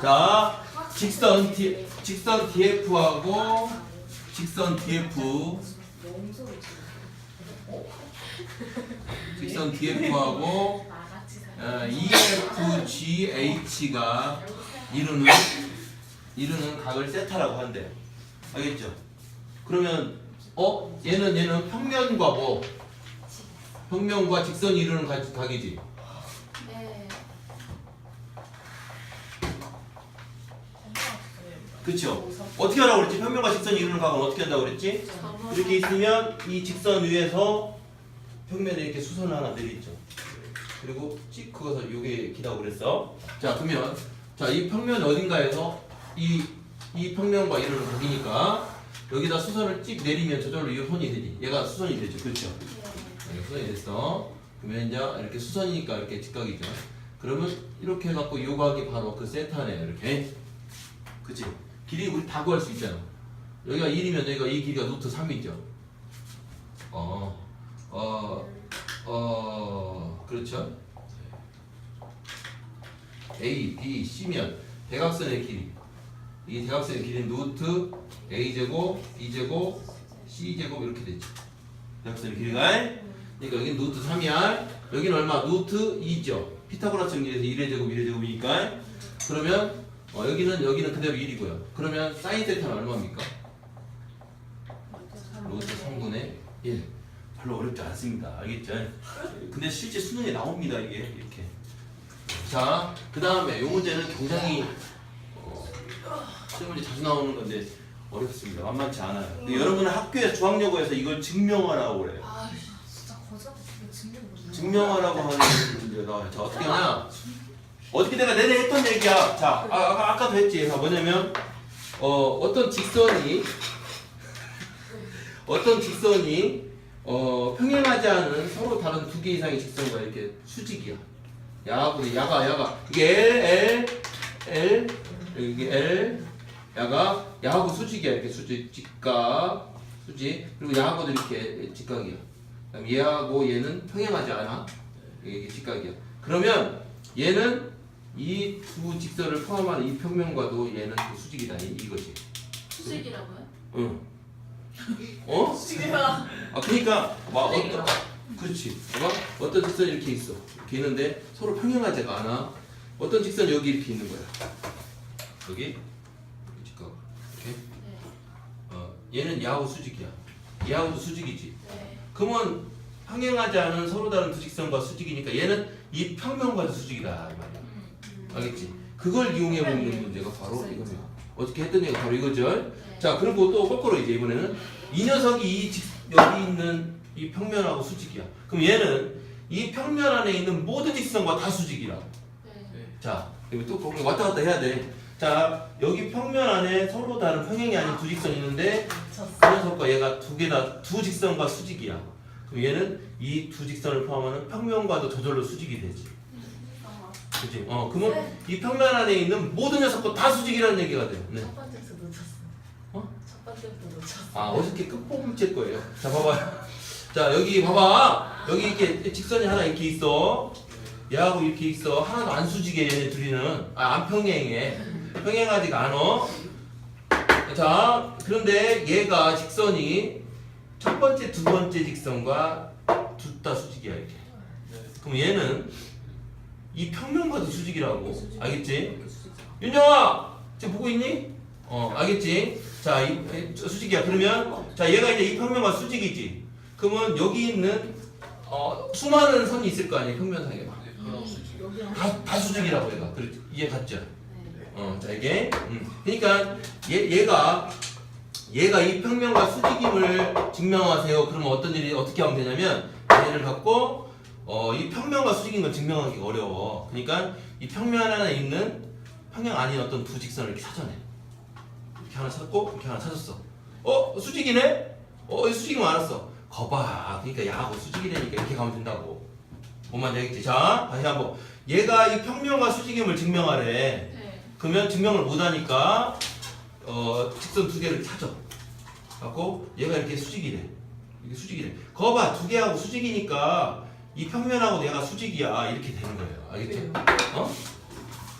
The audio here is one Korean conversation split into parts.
자, 직선 D, 직선 DF하고 직선 DF, 직선 DF하고 어, EFGH가 이루는 이루는 각을 세타라고 한대요. 알겠죠? 그러면 어 얘는 얘는 평면과 뭐 평면과 직선이 이루는 각, 각이지. 네. 그렇죠? 어떻게 하라고 그랬지? 평면과 직선이 이루는 각은 어떻게 한다고 그랬지? 이렇게 있으면 이 직선 위에서 평면에 이렇게 수선을 하나 내리죠. 그리고 찍 그어서 요게 기다고 그랬어. 자 그러면 자 이 평면 어딘가에서 이 이 평면과 이루는 각이니까 여기다 수선을 찍 내리면 저절로 이 선이 되지. 얘가 수선이 되죠. 그렇죠? 네, 수선이 됐어. 그러면 이제 이렇게 수선이니까 이렇게 직각이죠. 그러면 이렇게 해갖고 요 각이 바로 그 세타네요. 이렇게. 그치? 길이 우리 다 구할 수 있잖아. 여기가 1이면 여기가 이 길이가 루트 3이죠. 어, 어, 어, 그렇죠. A, B, C면 대각선의 길이. 이 대각선의 길이는 루트 A 제곱, B 제곱, C 제곱 이렇게 되죠. 대각선의 길이가. 그러니까 여기는 루트 3이야. 여기는 얼마? 루트 2죠. 피타고라스 정리해서 1의 제곱, 1의 제곱이니까. 그러면 어, 여기는 여기는 그대로 1이고요. 그러면 사인 세타는 얼마입니까? 루트 3분의 1. 별로 어렵지 않습니다. 알겠죠? 근데 실제 수능에 나옵니다. 이게 이렇게. 자, 그 다음에 이 문제는 굉장히 어, 문제 자주 나오는 건데 어렵습니다. 만만치 않아요. 근데 여러분은 학교에서 중학여고에서 이걸 증명하라고 그래요. 아 진짜 거짓말 증명 못 증명하라고 하는 문제가 자 어떻게 하냐? 어떻게 내가 내내 했던 얘기야. 자, 아, 아까 아까도 했지. 자, 뭐냐면 어 어떤 직선이 어떤 직선이 어 평행하지 않은 서로 다른 두 개 이상의 직선과 이렇게 수직이야. 야하고 야가 야가 이게 L L L 이게 L 야가 야하고 수직이야 이렇게 수직 직각 수직 그리고 야하고도 이렇게 직각이야. 그다음 얘하고 얘는 평행하지 않아. 이게 직각이야. 그러면 얘는 이 두 직선을 포함한 이 평면과도 얘는 또 수직이다. 이, 이거지. 수직이라고요? 응. 어? 수직이야. 아 그러니까 막 어떤 그렇지. 봐봐 어떤 직선이 이렇게 있어. 이렇게 있는데 서로 평행하지가 않아. 어떤 직선이 여기 이렇게 있는 거야. 여기 직각 이렇게. 네. 어 얘는 야하고 수직이야. 얘하고도 수직이지. 네. 그러면 평행하지 않은 서로 다른 두 직선과 수직이니까 얘는 이 평면과도 수직이다 이 말이야. 알겠지? 그걸 이용해 보는 문제가 바로 이거예요. 어떻게 했던 얘가 바로 이거죠. 네. 자 그리고 또 거꾸로 이제 이번에는 이 녀석이 이 직, 여기 있는 이 평면하고 수직이야. 그럼 얘는 이 평면 안에 있는 모든 직선과 다 수직이라. 네. 자 그리고 또 거기 왔다 갔다 해야 돼. 자 여기 평면 안에 서로 다른 평행이 아닌 두 직선이 있는데 그 녀석과 얘가 두 개 다 두 직선과 수직이야. 그럼 얘는 이 두 직선을 포함하는 평면과도 저절로 수직이 되지. 아, 그지? 어, 그러면 이 평면 안에 있는 모든 녀석과 다 수직이라는 얘기가 돼요. 네. 첫 번째부터 놓쳤어. 어? 첫 번째부터 놓쳤어. 아, 어저께 끝봉제 거예요. 자, 봐봐요. 자, 여기 봐봐. 여기 이렇게 직선이 하나 이렇게 있어. 얘하고 이렇게 있어. 하나도 안 수직해, 얘네 둘이는. 아, 안 평행해. 평행하지가 않아. 자, 그런데 얘가 직선이 첫 번째, 두 번째 직선과 둘 다 수직이야, 이렇게. 그럼 얘는 이 평면과도 수직이라고. 알겠지? 윤정아 지금 보고 있니? 어 알겠지? 자 이, 수직이야 그러면 자 얘가 이제 이 평면과 수직이지 그러면 여기 있는 어 수많은 선이 있을 거 아니에요 평면상에 다, 다 수직이라고 얘가 이해 갔죠? 네. 어자 이게 음. 그러니까 얘, 얘가 얘가 이 평면과 수직임을 증명하세요 그러면 어떤 일이 어떻게 하면 되냐면 얘를 갖고 어, 이 평면과 수직인 걸 증명하기 어려워. 그러니까 이 평면 안에 있는 평행 아닌 어떤 두 직선을 이렇게 찾아내 이렇게 하나 찾고 이렇게 하나 찾았어. 어 수직이네? 어이 수직이면 알았어. 거봐. 그러니까 야하고 수직이라니까 이렇게 가면 된다고. 뭔 말인지 알겠지? 자 다시 한번. 얘가 이 평면과 수직임을 증명하래. 네. 그러면 증명을 못하니까 어 직선 두 개를 찾아 갖고 얘가 이렇게 수직이래 이게 수직이래 거봐. 두 개하고 수직이니까 이 평면하고 얘가 수직이야 이렇게 되는 거예요 알겠죠? 어?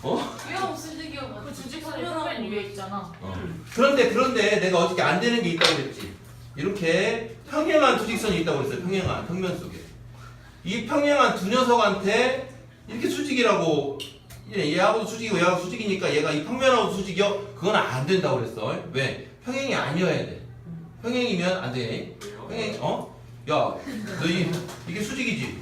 어? 위험 수직이어 그 주직선이 표면 위에 있잖아. 어. 그런데 그런데 내가 어저께 안 되는 게 있다고 그랬지. 이렇게 평행한 두 직선이 있다고 그랬어요. 평행한 평면 속에. 이 평행한 두 녀석한테 이렇게 수직이라고 얘- 얘하고도 수직이고 얘하고 수직이니까 얘가 이 평면하고 수직이요? 그건 안 된다고 그랬어. 왜? 평행이 아니어야 돼. 평행이면 안 돼. 평행 어? 야, 너 이, 이게 수직이지?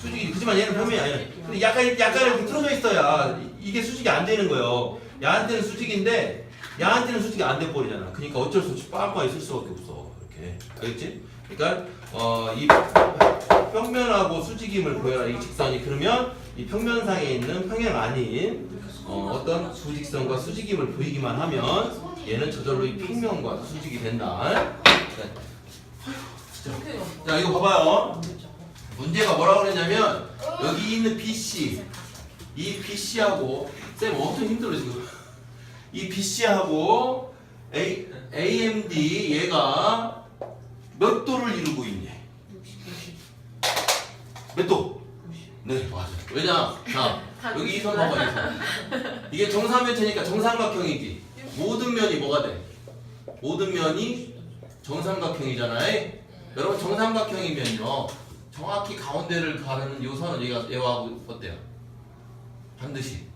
수직이 그지만 얘는 평면이 아니야. 근데 약간 약간 이렇게 틀어져 있어야 이- 이게 수직이 안 되는 거예요. 야한테는 수직인데 야한테는 수직이 안 돼 버리잖아. 그러니까 어쩔 수 없이 빵빵히 쓸 수밖에 없어. 이렇게 알겠지? 그러니까 어 이 평면하고 수직임을 보여라 이 직선이 그러면 이 평면상에 있는 평행 아닌 어, 어떤 수직선과 수직임을 보이기만 하면 얘는 저절로 이 평면과 수직이 된다. 이렇게 자 이거 봐봐요. 문제가 뭐라고 그랬냐면 여기 있는 BC 이 BC하고 쌤 엄청 힘들어 지금 이 BC하고 A, AMD 얘가 몇 도를 이루고 있니? 몇 도? 네 맞아 왜냐 자 여기 이선 봐봐 이선 이게 정사면체니까 정삼각형이지 모든 면이 뭐가 돼? 모든 면이 정삼각형이잖아요 여러분 정삼각형이면요 정확히 가운데를 가르는 요 선은 얘가 얘와 어때요? 반드시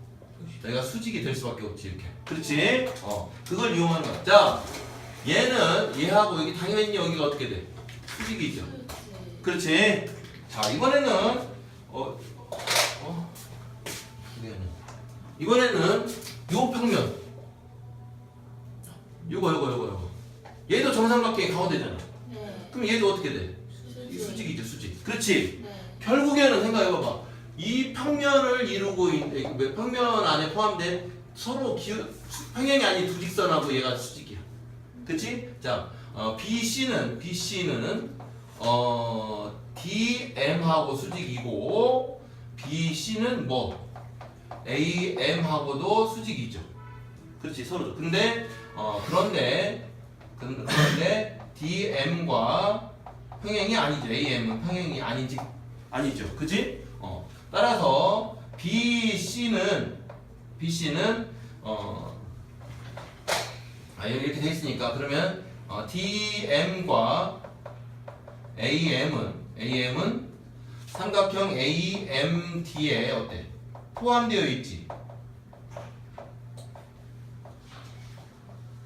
얘가 수직이 될 수밖에 없지 이렇게 그렇지? 어 그걸 이용하는 거야 자 얘는 얘하고 여기 당연히 여기가 어떻게 돼? 수직이죠 그렇지 자 이번에는 어, 어? 이번에는 요 평면 요거 요거 요거 요거 얘도 정삼각형이 가운데잖아 네. 그럼 얘도 어떻게 돼? 이 수직이죠 수직. 그렇지? 네. 결국에는 생각해봐봐. 이 평면을 이루고 있는 그 평면 안에 포함된 서로 기, 평행이 아닌 두 직선하고 얘가 수직이야. 그치? 자 어, BC는 BC는 어, DM하고 수직이고 BC는 뭐? AM하고도 수직이죠. 그렇지? 서로죠. 근데 어, 그런데 그- 그런데 DM과 평행이 아니죠. AM은 평행이 아닌지 아니죠. 그지? 어. 따라서 BC는 BC는 어 아, 여기 이렇게 돼 있으니까 그러면 어, DM과 AM은 AM은 삼각형 AMD에 어때? 포함되어 있지.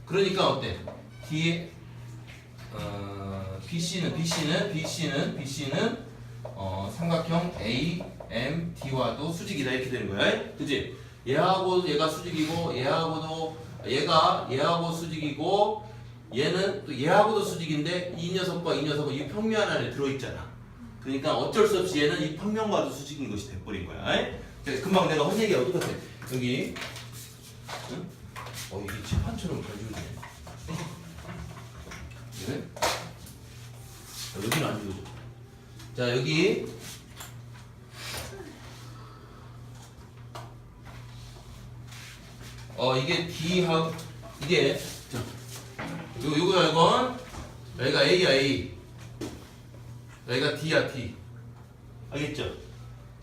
그러니까 어때? D 어, BC는 BC는 BC는 BC는 어, 삼각형 AMD와도 수직이다 이렇게 되는 거야. 그지? 얘하고 얘가 수직이고 얘하고도 얘가 얘하고 수직이고 얘는 또 얘하고도 수직인데 이 녀석과 이 녀석은 이 평면 안에 들어 있잖아. 그러니까 어쩔 수 없이 얘는 이 평면과도 수직인 것이 돼버린 거야. 그래서 금방 내가 한 얘기가 어떡 같아? 여기 응? 어 이게 잘 지워지네. 네? 자, 여기는 안 지워져. 자 여기 어 이게 D하고 이게 자 요, 요거야 이건 여기가 A야 A 여기가 D야 D 알겠죠?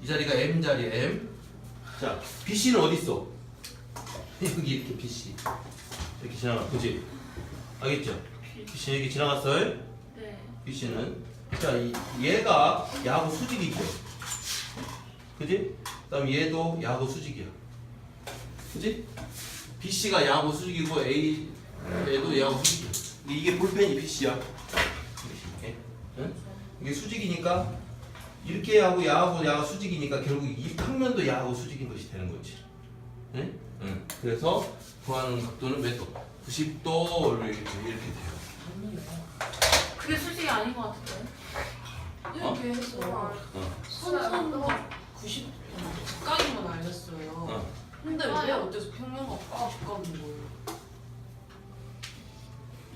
이 자리가 M 자리 M 자 BC는 어디 있어? 여기 이렇게 BC 이렇게 지나가 그지? 알겠죠? BC 여기 지나갔어요? 네. BC는 자 이, 얘가 야구 수직이죠 그지? 그 다음 얘도 야구 수직이야 그지? BC가 야구 수직이고 A 얘도 야구 수직이야 이게 볼펜이 BC야 이렇게 응? 이게 수직이니까 이렇게 하고 야하고 야가 수직이니까 결국 이 평면도 야하고 수직인 것이 되는 거지 응? 응. 그래서 구하는 각도는 몇 도? 90도 이렇게, 이렇게 돼요 그게 수직이 아닌 것 같은데. 이렇게 해서 어. 선선도 90 직각이면 알겠어요. 어. 근데 왜 어째서 평면과 까 직각인 거예요?